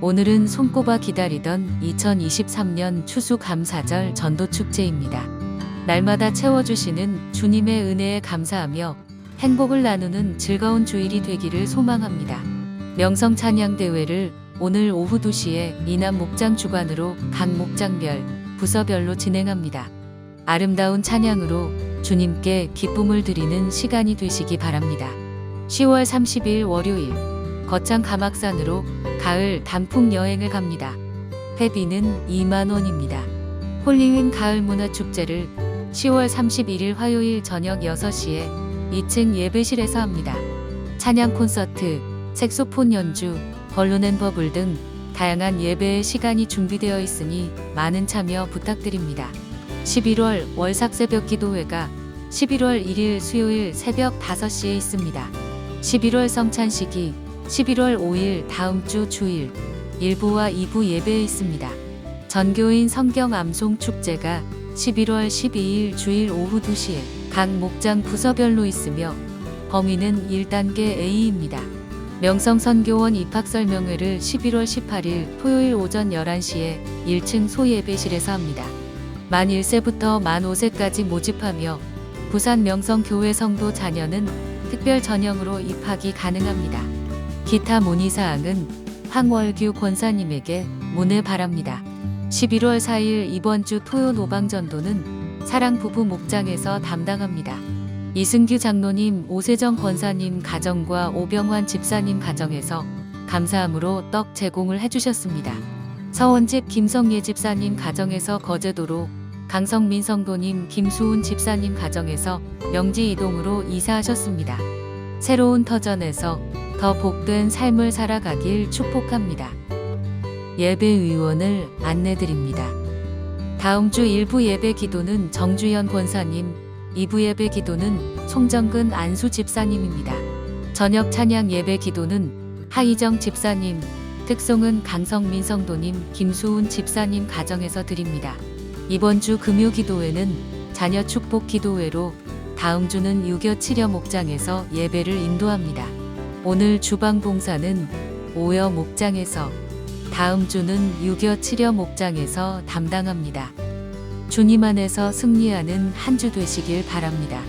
오늘은 손꼽아 기다리던 2023년 추수 감사절 전도 축제입니다. 날마다 채워주시는 주님의 은혜에 감사하며 행복을 나누는 즐거운 주일이 되기를 소망합니다. 명성 찬양 대회를 오늘 오후 2시에 이남 목장 주관으로 각 목장별, 부서별로 진행합니다. 아름다운 찬양으로 주님께 기쁨을 드리는 시간이 되시기 바랍니다. 10월 30일 월요일 거창 가막산으로 가을 단풍 여행을 갑니다. 회비는 2만 원입니다. 홀리윈 가을 문화 축제를 10월 31일 화요일 저녁 6시에 2층 예배실에서 합니다. 찬양 콘서트, 색소폰 연주, 벌룬 버블 등 다양한 예배의 시간이 준비되어 있으니 많은 참여 부탁드립니다. 11월 월삭 새벽 기도회가 11월 1일 수요일 새벽 5시에 있습니다. 11월 성찬식이 11월 5일 다음 주 주일 1부와 2부 예배에 있습니다. 전교인 성경 암송 축제가 11월 12일 주일 오후 2시에 각 목장 부서별로 있으며 범위는 1단계 A입니다. 명성 선교원 입학 설명회를 11월 18일 토요일 오전 11시에 1층 소예배실에서 합니다. 만 1세부터 만 5세까지 모집하며 부산 명성교회 성도 자녀는 특별 전형으로 입학이 가능합니다. 기타 문의사항은 황월규 권사님에게 문의 바랍니다. 11월 4일 이번 주 토요 노방전도는 사랑 부부 목장에서 담당합니다. 이승규 장로님, 오세정 권사님 가정과 오병환 집사님 가정에서 감사함으로 떡 제공을 해주셨습니다. 서원집 김성예 집사님 가정에서 거제도로 강성민 성도님, 김수훈 집사님 가정에서 명지 이동으로 이사하셨습니다. 새로운 터전에서 더 복된 삶을 살아가길 축복합니다. 예배 의원을 안내드립니다. 다음 주 1부 예배 기도는 정주현 권사님, 2부 예배 기도는 송정근 안수 집사님입니다. 저녁 찬양 예배 기도는 하이정 집사님, 특송은 강성민 성도님, 김수훈 집사님 가정에서 드립니다. 이번 주 금요 기도회는 자녀 축복 기도회로 다음 주는 유교 치료 목장에서 예배를 인도합니다. 오늘 주방 봉사는 오여 목장에서 다음 주는 유교 치료 목장에서 담당합니다. 주님 안에서 승리하는 한 주 되시길 바랍니다.